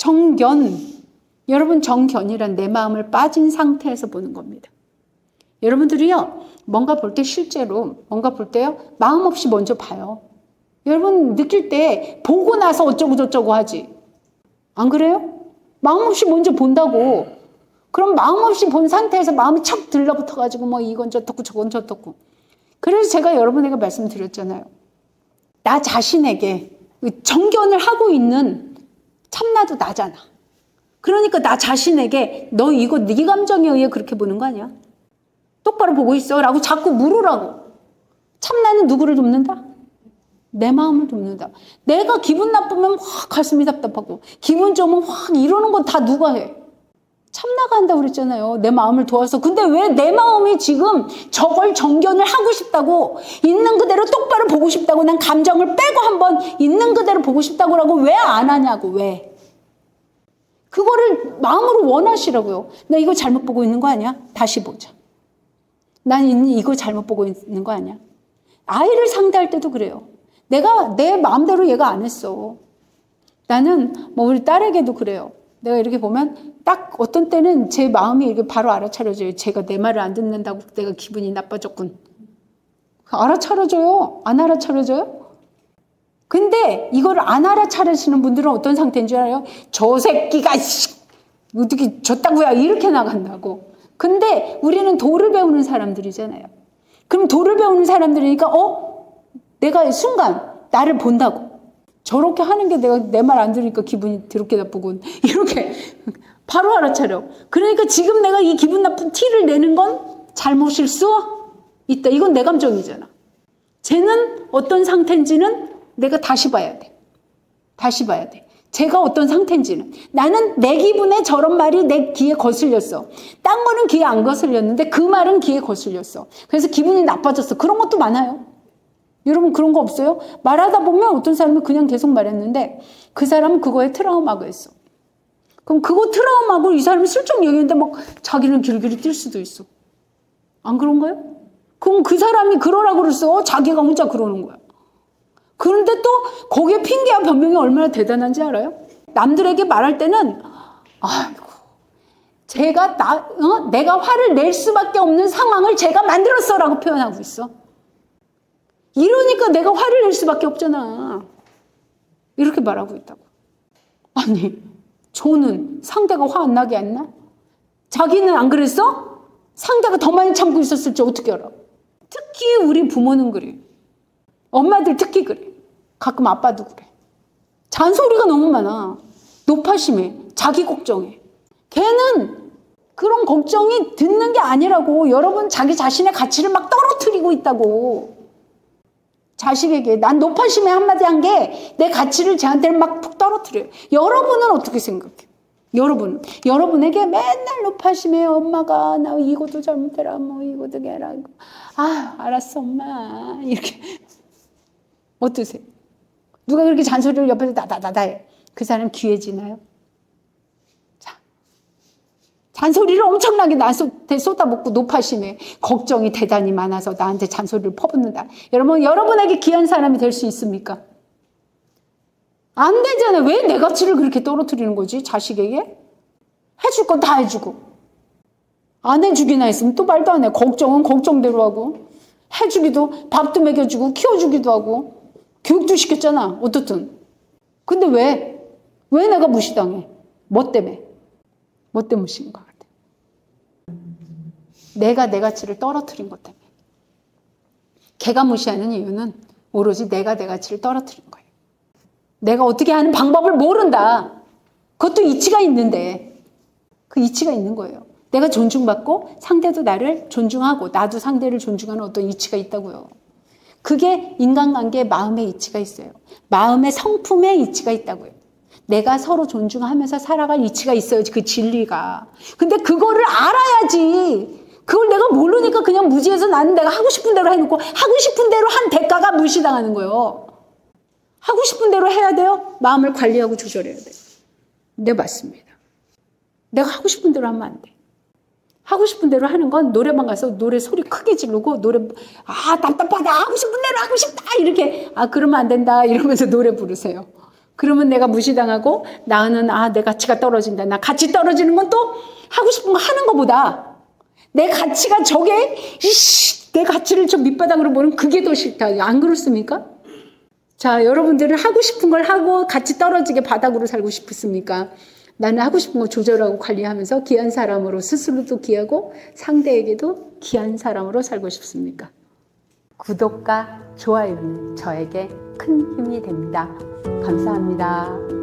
정견. 여러분 정견이란 내 마음을 빠진 상태에서 보는 겁니다. 여러분들이요. 뭔가 볼 때 실제로 뭔가 볼 때요. 마음 없이 먼저 봐요. 여러분 느낄 때 보고 나서 어쩌고 저쩌고 하지. 안 그래요? 마음 없이 먼저 본다고. 그럼 마음 없이 본 상태에서 마음이 척 들러붙어 가지고 뭐 이건 저떻고 저건 저떻고. 그래서 제가 여러분에게 말씀드렸잖아요. 나 자신에게 정견을 하고 있는 참나도 나잖아. 그러니까 나 자신에게 너 이거 네 감정에 의해 그렇게 보는 거 아니야? 똑바로 보고 있어. 라고 자꾸 물으라고. 참나는 누구를 돕는다? 내 마음을 돕는다. 내가 기분 나쁘면 확 가슴이 답답하고, 기분 좋으면 확 이러는 건 다 누가 해? 참나가 한다고 그랬잖아요. 내 마음을 도와서. 근데 왜 내 마음이 지금 저걸 정견을 하고 싶다고, 있는 그대로 똑바로 보고 싶다고, 난 감정을 빼고 한번 있는 그대로 보고 싶다고 라고 왜 안 하냐고, 왜? 그거를 마음으로 원하시라고요. 나 이거 잘못 보고 있는 거 아니야? 다시 보자. 난 이- 이거 잘못 보고 있는 거 아니야? 아이를 상대할 때도 그래요. 내가 내 마음대로 얘가 안 했어. 나는 뭐 우리 딸에게도 그래요. 내가 이렇게 보면 딱 어떤 때는 제 마음이 이렇게 바로 알아차려져요. 제가 내 말을 안 듣는다고 내가 기분이 나빠졌군. 알아차려져요. 안 알아차려져요? 근데 이걸 안 알아차리시는 분들은 어떤 상태인 줄 알아요? 저 새끼가 씨, 어떻게 졌다고야 이렇게 나간다고. 근데 우리는 도를 배우는 사람들이잖아요. 그럼 도를 배우는 사람들이니까 어? 내가 순간 나를 본다고. 저렇게 하는 게 내가 내 말 안 들으니까 기분이 더럽게 나쁘군. 이렇게 바로 알아차려. 그러니까 지금 내가 이 기분 나쁜 티를 내는 건 잘못일 수 있다. 이건 내 감정이잖아. 쟤는 어떤 상태인지는 내가 다시 봐야 돼. 다시 봐야 돼. 제가 어떤 상태인지는. 나는 내 기분에 저런 말이 내 귀에 거슬렸어. 딴 거는 귀에 안 거슬렸는데 그 말은 귀에 거슬렸어. 그래서 기분이 나빠졌어. 그런 것도 많아요. 여러분 그런 거 없어요? 말하다 보면 어떤 사람은 그냥 계속 말했는데 그 사람은 그거에 트라우마가 있어. 그럼 그거 트라우마고 이 사람이 슬쩍 얘기했는데 막 자기는 길길이 뛸 수도 있어. 안 그런가요? 그럼 그 사람이 그러라고 그랬어. 자기가 혼자 그러는 거야. 그런데 또 거기에 핑계와 변명이 얼마나 대단한지 알아요? 남들에게 말할 때는 아이고 제가 나 어? 내가 화를 낼 수밖에 없는 상황을 제가 만들었어라고 표현하고 있어. 이러니까 내가 화를 낼 수밖에 없잖아. 이렇게 말하고 있다고. 아니 저는 상대가 화 안 나게 안 나? 자기는 안 그랬어? 상대가 더 많이 참고 있었을지 어떻게 알아? 특히 우리 부모는 그래. 엄마들 특히 그래. 가끔 아빠도 그래. 잔소리가 너무 많아. 노파심해. 자기 걱정해. 걔는 그런 걱정이 듣는 게 아니라고. 여러분 자기 자신의 가치를 막 떨어뜨리고 있다고. 자식에게 난 노파심에 한마디 한 게 내 가치를 쟤한테는 막푹 떨어뜨려요. 여러분은 어떻게 생각해요? 여러분, 여러분에게 맨날 노파심에 엄마가 나 이것도 잘못해라, 뭐 이것도 해라. 아, 알았어, 엄마. 이렇게. 어떠세요? 누가 그렇게 잔소리를 옆에서 다다다다 해. 그 사람 귀해지나요? 자. 잔소리를 엄청나게 나한테 쏟아붓고 노파심에 걱정이 대단히 많아서 나한테 잔소리를 퍼붓는다. 여러분, 여러분에게 귀한 사람이 될 수 있습니까? 안 되잖아요. 왜 내 가치를 그렇게 떨어뜨리는 거지? 자식에게? 해줄 건 다 해주고. 안 해주기나 했으면 또 말도 안 해. 걱정은 걱정대로 하고. 해주기도 밥도 먹여주고 키워주기도 하고. 교육도 시켰잖아. 어떻든. 근데 왜? 왜 내가 무시당해? 뭐 때문에? 뭐것 같아? 내가 내 가치를 떨어뜨린 것 때문에. 걔가 무시하는 이유는 오로지 내가 내 가치를 떨어뜨린 거예요. 내가 어떻게 하는 방법을 모른다. 그것도 이치가 있는데 그 이치가 있는 거예요. 내가 존중받고 상대도 나를 존중하고 나도 상대를 존중하는 어떤 이치가 있다고요. 그게 인간관계의 마음의 이치가 있어요. 마음의 성품의 이치가 있다고요. 내가 서로 존중하면서 살아갈 이치가 있어요. 그 진리가. 근데 그거를 알아야지. 그걸 내가 모르니까 그냥 무지해서 나는 내가 하고 싶은 대로 해놓고 하고 싶은 대로 한 대가가 무시당하는 거예요. 하고 싶은 대로 해야 돼요? 마음을 관리하고 조절해야 돼요. 네, 맞습니다. 내가 하고 싶은 대로 하면 안 돼. 하고 싶은 대로 하는 건 노래방 가서 노래 소리 크게 지르고 노래 아 답답하다 하고 싶은 대로 하고 싶다 이렇게 아 그러면 안 된다 이러면서 노래 부르세요. 그러면 내가 무시당하고 나는 아 내 가치가 떨어진다. 나 가치 떨어지는 건 또 하고 싶은 거 하는 것보다 내 가치가 저게 이씨 내 가치를 저 밑바닥으로 보는 그게 더 싫다. 안 그렇습니까? 자, 여러분들은 하고 싶은 걸 하고 같이 떨어지게 바닥으로 살고 싶습니까? 나는 하고 싶은 거 조절하고 관리하면서 귀한 사람으로 스스로도 귀하고 상대에게도 귀한 사람으로 살고 싶습니까? 구독과 좋아요는 저에게 큰 힘이 됩니다. 감사합니다.